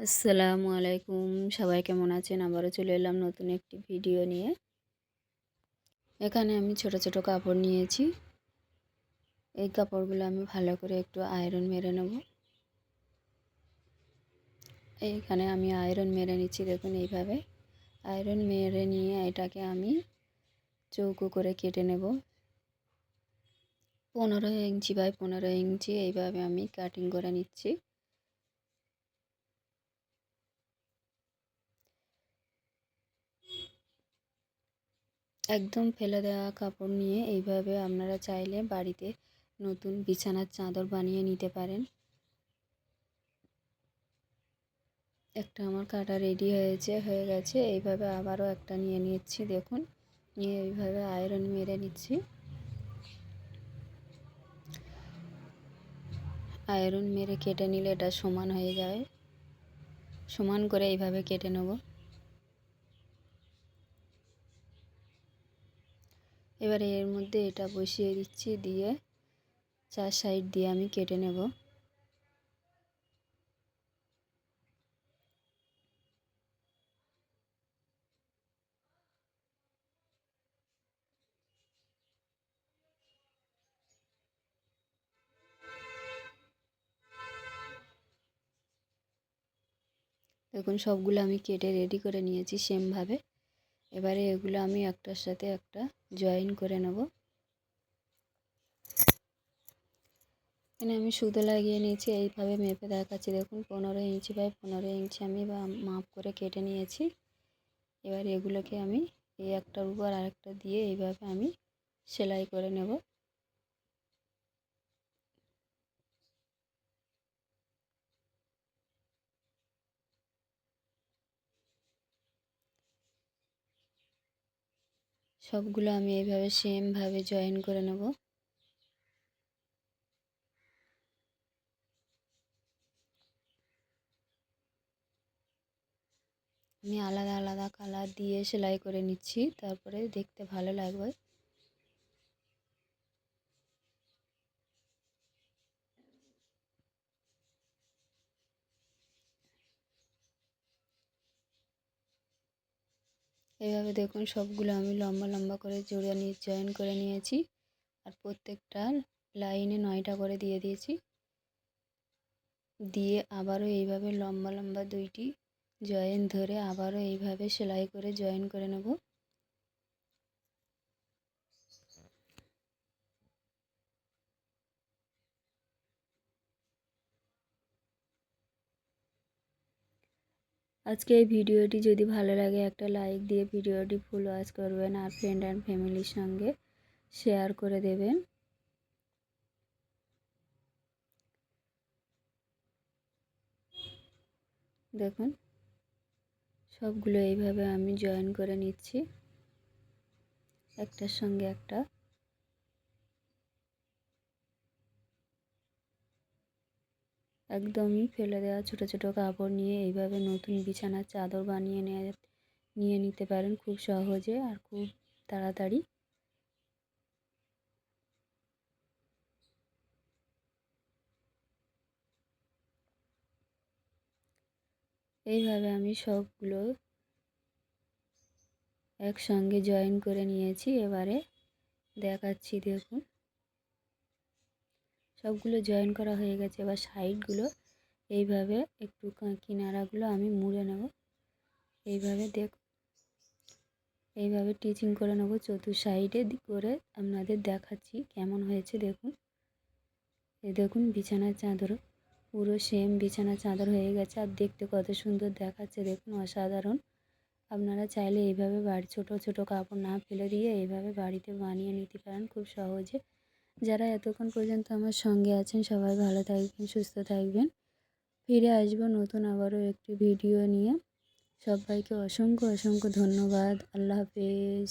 আসসালামু আলাইকুম। সবাই কেমন আছেন? আবারও চলে এলাম নতুন একটি ভিডিও নিয়ে। এখানে আমি ছোট ছোট কাপড় নিয়েছি। এই কাপড়গুলো আমি ভালো করে একটু আয়রন মেরে নেব। এইখানে আমি আয়রন মেরে নিচ্ছি, দেখুন এইভাবে। আয়রন মেরে নিয়ে এটাকে আমি চৌকো করে কেটে নেব। পনেরো ইঞ্চি বাই পনেরো ইঞ্চি এইভাবে আমি কাটিং করে নিচ্ছি। একদম ফেলে দেওয়া কাপড় নিয়ে এইভাবে আপনারা চাইলে বাড়িতে নতুন বিছানার চাদর বানিয়ে নিতে পারেন। একটা আমার কাটা রেডি হয়েছে, হয়ে গেছে। এইভাবে আবারও একটা নিয়ে নিচ্ছি, দেখুন। নিয়ে এইভাবে আয়রন মেরে নিচ্ছি। আয়রন মেরে কেটে নিলে এটা সমান হয়ে যাবে। সমান করে এইভাবে কেটে নেব। এবারে এর মধ্যে এটা বসিয়ে দিচ্ছি, দিয়ে চার সাইড দিয়ে আমি কেটে নেব। দেখুন সবগুলো আমি কেটে রেডি করে নিয়েছি সেমভাবে। এবারে এগুলো আমি একটার সাথে একটা জয়েন করে নেব। এখানে আমি সুতো লাগিয়ে নিয়েছি, এইভাবে মেপে দেখাচ্ছি। দেখুন, পনেরো ইঞ্চি বাই পনেরো ইঞ্চি আমি বা মাপ করে কেটে নিয়েছি। এবার এগুলোকে আমি এই একটার উপর আরেকটা দিয়ে এইভাবে আমি সেলাই করে নেব। সবগুলো আমি এইভাবে সেমভাবে জয়েন করে নেব। আমি আলাদা আলাদা কালার দিয়ে সেলাই করে নিচ্ছি, তারপরে দেখতে ভালো লাগবে। এইভাবে দেখুন সবগুলো আমি লম্বা লম্বা করে জোড়া নিয়ে জয়েন করে নিয়েছি। আর প্রত্যেকটা লাইনে নয়টা করে দিয়ে দিয়েছি। দিয়ে আবারও এইভাবে লম্বা লম্বা দুইটি জয়েন ধরে আবারও এইভাবে সেলাই করে জয়েন করে নেব। আজকে এই ভিডিওটি যদি ভালো লাগে একটা লাইক দিয়ে ভিডিওটি ফুল ওয়াচ করবেন আর ফ্রেন্ড অ্যান্ড ফ্যামিলির সঙ্গে শেয়ার করে দেবেন। দেখুন, সবগুলো এইভাবে আমি জয়েন করে নিচ্ছি। একটার সঙ্গে একটা। একদমই ফেলে দেওয়া ছোট ছোট কাপড় নিয়ে এইভাবে নতুন বিছানার চাদর বানিয়ে নিয়ে নিতে পারেন খুব সহজে আর খুব তাড়াতাড়ি। এইভাবে আমি সবগুলো একসঙ্গে জয়েন করে নিয়েছি। এবারে দেখাচ্ছি দেখুন। সবগুলো জয়েন করা হয়ে গেছে। এবার সাইডগুলো এইভাবে একটু কিনারাগুলো আমি মুড়ে নেব। এইভাবে দেখ, এইভাবে টিচিং করে নেব। চতুর সাইডে করে আপনাদের দেখাচ্ছি কেমন হয়েছে দেখুন। এই দেখুন বিছানার চাদর, পুরো সেম বিছানা চাদর হয়ে গেছে। আর দেখতে কত সুন্দর দেখাচ্ছে দেখুন, অসাধারণ। আপনারা চাইলে এইভাবে বাড়ি, ছোট ছোট কাপড় না ফেলে দিয়ে এইভাবে বাড়িতে বানিয়ে নিতে পারেন খুব সহজে। যারা এতক্ষণ পর্যন্ত আমার সঙ্গে আছেন, সবাই ভালো থাকবেন, সুস্থ থাকবেন। ফিরে আসব নতুন আবারও একটি ভিডিও নিয়ে। সবাইকে অসংখ্য অসংখ্য ধন্যবাদ। আল্লাহ হাফেজ।